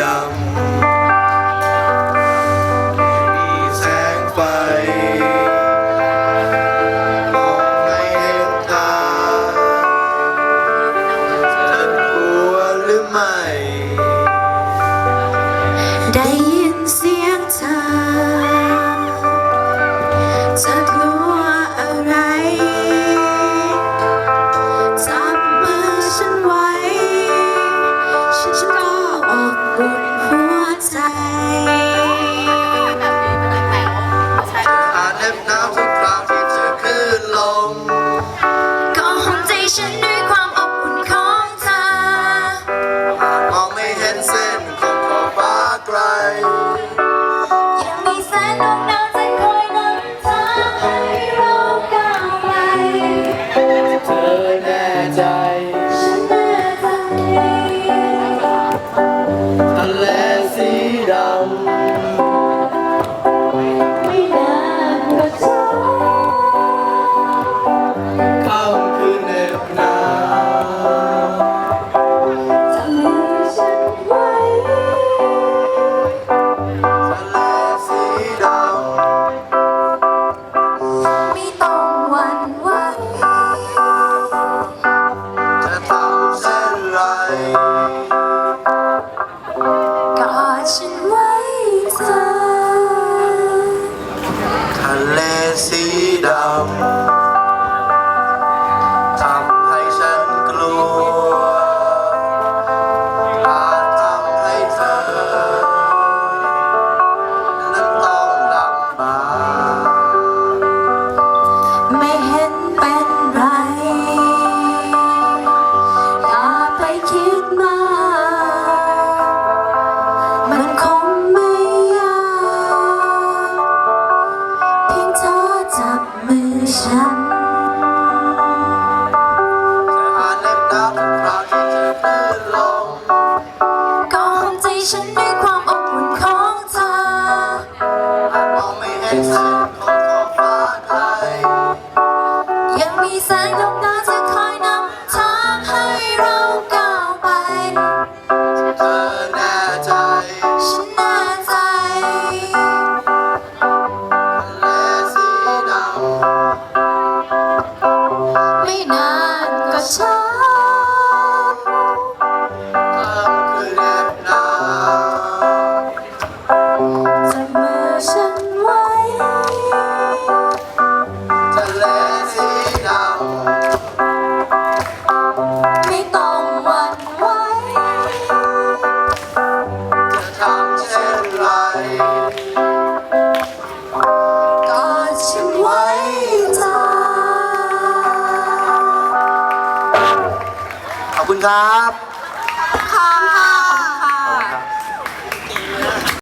ดำมีแสงไฟ มองไม่เห็นทาฉันกลัวหรือไม่ ได้ยินเสียงเธอจะกล ฉันไว้เธทะเลสีดำทำให้ฉันกลัวอาจทำให้เธอนั้นต้องดำบากไม่เห็น Sa. Gap